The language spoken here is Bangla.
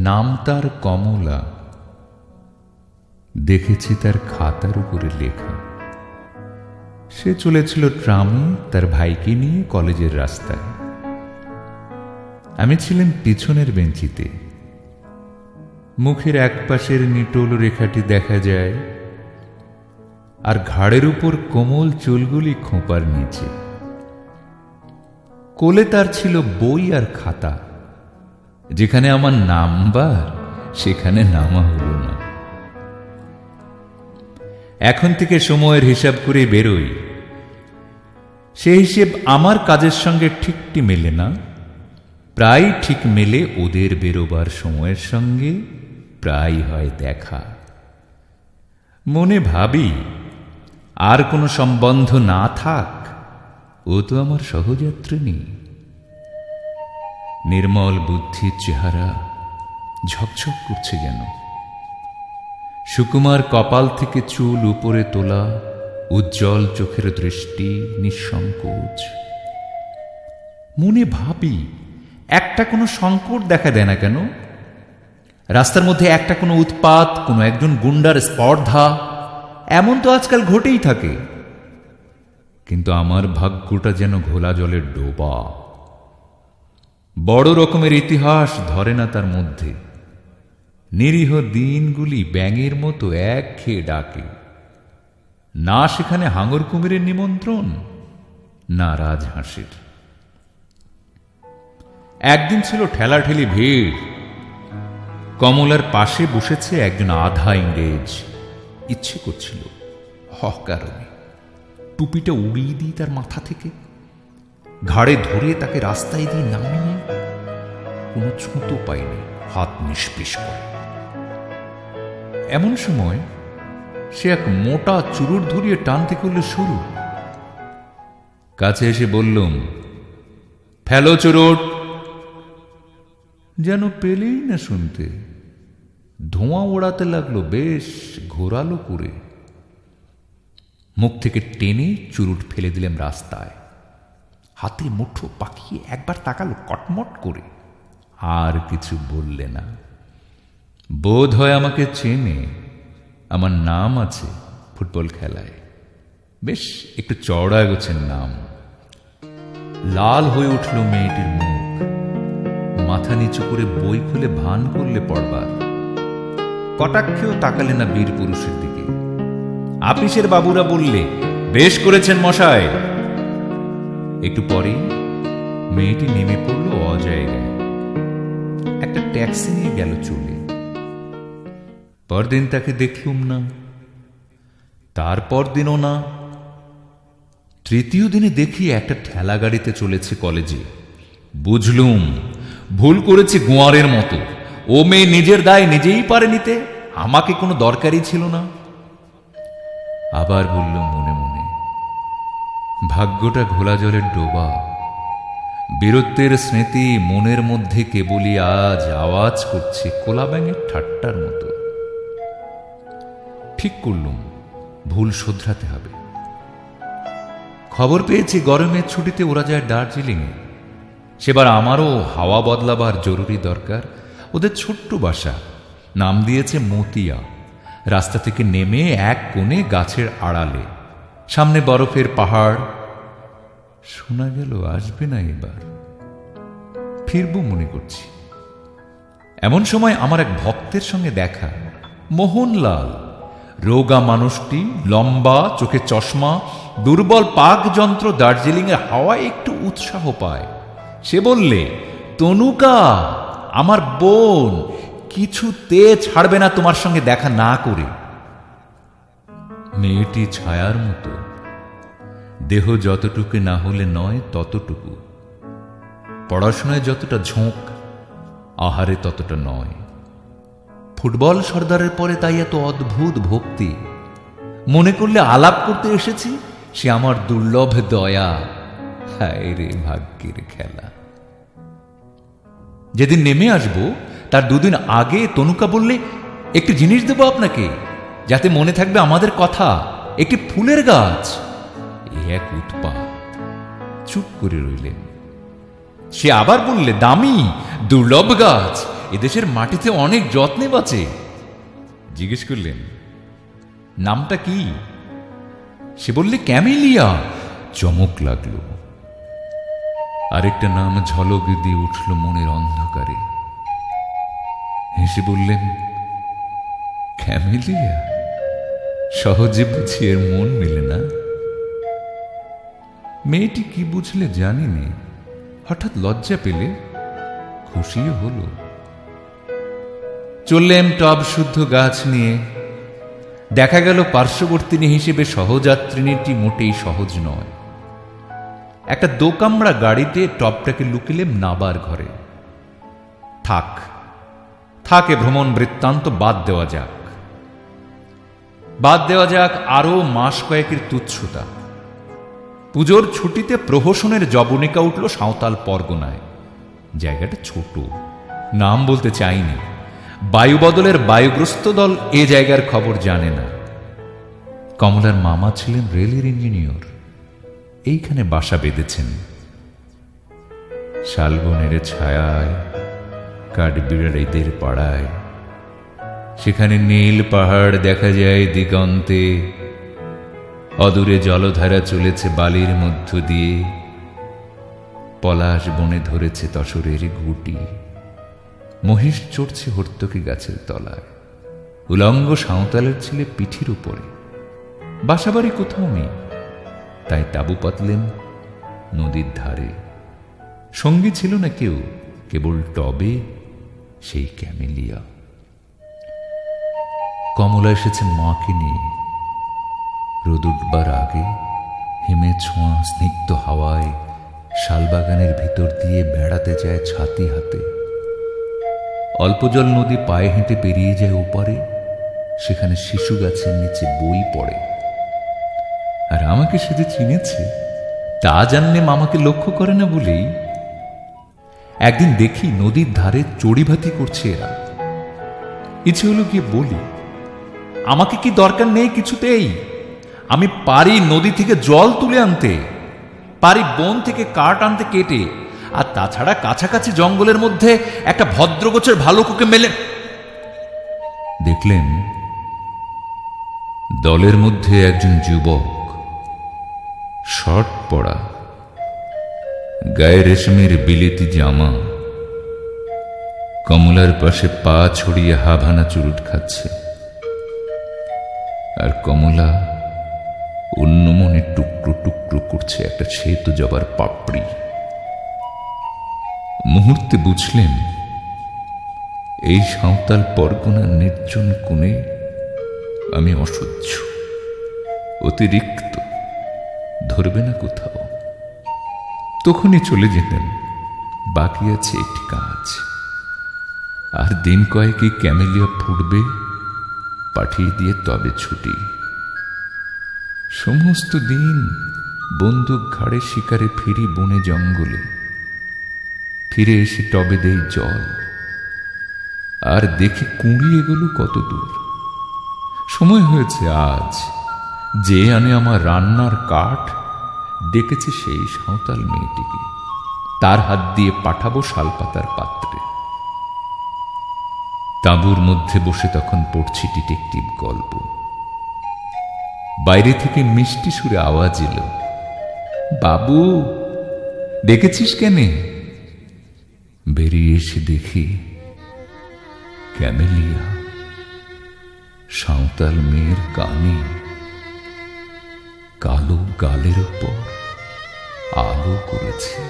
নাম তার কমলা। দেখেছি তার খাতার উপরে লেখা। সে চলেছিল ট্রামে তার ভাইকে নিয়ে কলেজের রাস্তায়। আমি ছিলাম পিছনের বেঞ্চিতে। মুখের এক পাশের নিটোল রেখাটি দেখা যায় আর ঘাড়ের উপর কোমল চুলগুলি খোঁপার নিচে। কোলে তার ছিল বই আর খাতা। যেখানে আমার নাম্বার, সেখানে নামা হলো না। এখন থেকে সময়ের হিসাব করে বেরোই। সে হিসেব আমার কাজের সঙ্গে ঠিকটি মেলে না। প্রায় ঠিক মেলে ওদের বেরোবার সময়ের সঙ্গে, প্রায় হয় দেখা। মনে ভাবি, আর কোনো সম্বন্ধ না থাক, ও তো আমার সহযাত্রিনী নির্মল বুদ্ধির চেহারা ঝকঝক করছে যেন। সুকুমার কপাল থেকে চুল উপরে তোলা উজ্জ্বল চোখের দৃষ্টি নিঃসংকোচ। মনে ভাবি, একটা কোনো সংকট দেখা দেয় না কেন? রাস্তার মধ্যে একটা কোনো উৎপাত, কোনো একজন গুন্ডার স্পর্ধা, এমন তো আজকাল ঘটেই থাকে। কিন্তু আমার ভাগ্যটা যেন ঘোলা জলের ডোবা। বড় রকমের ইতিহাস ধরে না তার মধ্যে। নিরীহ দিনগুলি ব্যাঙের মতো এক খেয়ে ডাকে। না সেখানে হাঙর কুমিরের নিমন্ত্রণ, না রাজহাঁসের একদিন ছিল ঠেলাঠেলি ভিড়। কমলার পাশে বসেছে একজন আধা ইংরেজ। ইচ্ছে করছিল হকারণে টুপিটা উড়িয়ে দিই তার মাথা থেকে। ঘাড়ে ধরে তাকে রাস্তায় দিয়ে নামিয়ে কোনো ছুঁতো পাইনি, হাত নিষ্পিস করে। এমন সময় সে এক মোটা চুরুট ধরিয়ে টানতে করলে শুরু কাছে এসে বললুম, ফেলো চুরুট যেন পেলেই না শুনতে, ধোঁয়া ওড়াতে লাগল বেশ ঘোরালো করে। মুখ থেকে টেনে চুরুট ফেলে দিলাম রাস্তায়। হাতে মুঠো পাকিয়ে একবার তাকালো কটমট করে। আর কিছু বললে না। বোধ হয় আমাকে চেনে, আমার নাম আছে ফুটবল খেলায়। বেশ, একটু চড়া গোছের নাম। লাল হয়ে উঠল মেয়েটির মুখ। মাথা নিচু করে বই খুলে ভান করলে পড়বার। কটাক্ষেও তাকালে না বীর পুরুষের দিকে। আপিসের বাবুরা বললে, বেশ করেছেন মশায় একটু পরে মেয়েটি নেমে পড়ল অজায়গায় একটা ট্যাক্সি নিয়ে গেল চলে। পরদিন তাকে দেখলুম না, তারপর দিনও না। তৃতীয় দিনে দেখি একটা ঠেলা গাড়িতে চলেছে কলেজে। বুঝলুম, ভুল করেছি গোয়ারের মতো। ও মেয়ে নিজের দায় নিজেই পারে নিতে, আমাকে কোনো দরকারই ছিল না। আবার বলল মনে মনে, ভাগ্যটা ঘোলা জলের ডোবা। বীরত্বের স্মৃতি মনের মধ্যে কেবলই আজ আওয়াজ করছে কোলা ব্যাঙের ঠাট্টার মতো। ঠিক করলুম, ভুল শোধরাতে হবে। খবর পেয়েছি গরমের ছুটিতে ওরা যায় দার্জিলিংয়ে। সেবার আমারও হাওয়া বদলাবার জরুরি দরকার। ওদের ছোট্ট বাসা, নাম দিয়েছে মতিয়া। রাস্তা থেকে নেমে এক কোণে গাছের আড়ালে, সামনে বরফের পাহাড় শোনা গেল, আসবে না এবার। ফিরব মনে করছি। এমন সময় আমার এক ভক্তের সঙ্গে দেখা। মোহনলাল। রোগা মানুষটি, লম্বা, চোখে চশমা, দুর্বল পাক যন্ত্র দার্জিলিংয়ের হাওয়ায় একটু উৎসাহ পায়। সে বললে, তনুকা, আমার বোন কিছুতে ছাড়বে না তোমার সঙ্গে দেখা না করে। মেয়েটি ছায়ার মতো দেহ যতটুকু না হলে নয় ততটুকু। পড়াশোনায় যতটা ঝোঁক, আহারে ততটা নয়। ফুটবল সর্দারের পরে তাই এত অদ্ভুত ভক্তি। মনে করলে আলাপ করতে এসেছি, সে আমার দুর্লভ দয়া। হায় রে ভাগ্যের খেলা। যেদিন নেমে আসব, তার দুদিন আগে তনুকা বললে, একটি জিনিস দেবো আপনাকে, যাতে মনে থাকবে আমাদের কথা। একটি ফুলের গাছ। এক উৎপাত চুপ করে রইলেন। সে আবার বললে, দামি, দুর্লভ গাছ, এদেশের মাটিতে অনেক যত্নে বাঁচে। জিজ্ঞেস করলেন, নামটা কি? সে বললে, ক্যামেলিয়া। চমক লাগল। আরেকটা নাম ঝলক দিয়ে উঠল মনের অন্ধকারে। হেসে বললেন, ক্যামেলিয়া? সহজে বুঝি এর মন মেলে না? মেয়েটি কি বুঝলে জানি নে হঠাৎ লজ্জা পেলে খুশিও হলো। চললেম টব শুদ্ধ গাছ নিয়ে। দেখা গেল পার্শ্ববর্তিনী হিসেবে সহযাত্রিনীটি মোটেই সহজ নয়। একটা দোকামড়া গাড়িতে টপটাকে লুকিলেম নাবার ঘরে। থাক, থাকে ভ্রমণ বৃত্তান্ত, বাদ দেওয়া যাক। বাদ দেওয়া যাক আরও মাস কয়েকের তুচ্ছতা। পুজোর ছুটিতে প্রহসনের জবনিকা উঠল সাঁওতাল পরগনায়। জায়গাটা ছোট। নাম বলতে চাইনি। বায়ুবদলের বায়ুগ্রস্ত দল এ জায়গার খবর জানে না। কমলার মামা ছিলেন রেলের ইঞ্জিনিয়র। এইখানে বাসা বেঁধেছেন। শালবনের ছায়ায় কাঠবিড়ালিদের পাড়ায়। সেখানে নীল পাহাড় দেখা যায় দিগন্তে। অদূরে জলধারা চলেছে বালির মধ্য দিয়ে। পলাশ বনে ধরেছে তসরের গুটি। মহিষ চড়ছে হর্তকি গাছের তলায়। উলঙ্গ সাঁওতালের ছেলে পিঠির উপরে। বাসাবাড়ি কোথাও নেই। তাই তাবু পাতলেন নদীর ধারে। সঙ্গী ছিল না কেউ, কেবল টবে সেই ক্যামেলিয়া। কমলা এসেছে মাকে নিয়ে। রোদ উঠবার আগে হেমে ছোঁয়া স্নিগ্ধ হাওয়ায় শালবাগানের ভিতর দিয়ে বেড়াতে যায় ছাতি হাতে। অল্প জল নদী পায়ে হেঁটে পেরিয়ে যায় ওপারে, সেখানে শিশু গাছের নিচে বই পড়ে। আর আমাকে সে যে চিনেছে, তা জানলে মামাকে লক্ষ্য করে না বলেই। একদিন দেখি নদীর ধারে চড়িভাতি করছে এরা। ইচ্ছে হলো গিয়ে বলি, আমাকে কি দরকার নেই কিছুতেই? আমি পারি নদী থেকে জল তুলে আনতে, পারি বন থেকে কাঠ আনতে কেটে, আর তাছাড়া কাছাকাছি জঙ্গলের মধ্যে একটা ভদ্রগোছের ভালো কুকে মেলে। দেখলেন, দলের মধ্যে একজন যুবক, শর্ট পড়া গায়ে রেশমের বিলেতি জামা, কমলার পাশে পা ছড়িয়ে হাভানা চুরুট খাচ্ছে। আর কমলা অন্য মনে টুকরো টুকরো করছে একটা সেতু জবার পাপড়ি। মুহূর্তে বুঝলেন, এই সাঁওতাল পরগনার নির্জন কোণে আমি অসহ্য, অতিরিক্ত, ধরবে না কোথাও। তখনই চলে যেতেন, বাকি আছে একটি কাজ। আর দিন কয়েকে ক্যামেলিয়া ফুটবে পাঠিয়ে দিয়ে তবে ছুটি। সমস্ত দিন বন্দুক ঘাড়ে শিকারে ফিরি বনে জঙ্গলে। ফিরে এসে টবে দেই জল। আর দেখি কুঁড়িয়ে গেল কত দূর। সময় হয়েছে আজ। যে আনে আমার রান্নার কাঠ, ডেকেছে সেই সাঁওতাল মেয়েটিকে। তার হাত দিয়ে পাঠাবো শালপাতার পাত্রে। তাঁবুর মধ্যে বসে তখন পড়ছি ডিটেকটিভ গল্প। বাইরে থেকে মিষ্টি সুরে আওয়াজ এলো। বাবু ডেকেছিস কেনে? বেরিয়ে এসে দেখি ক্যামেলিয়া, সাঁওতাল মেয়ের কানে কালো গালের উপর আলো করেছে।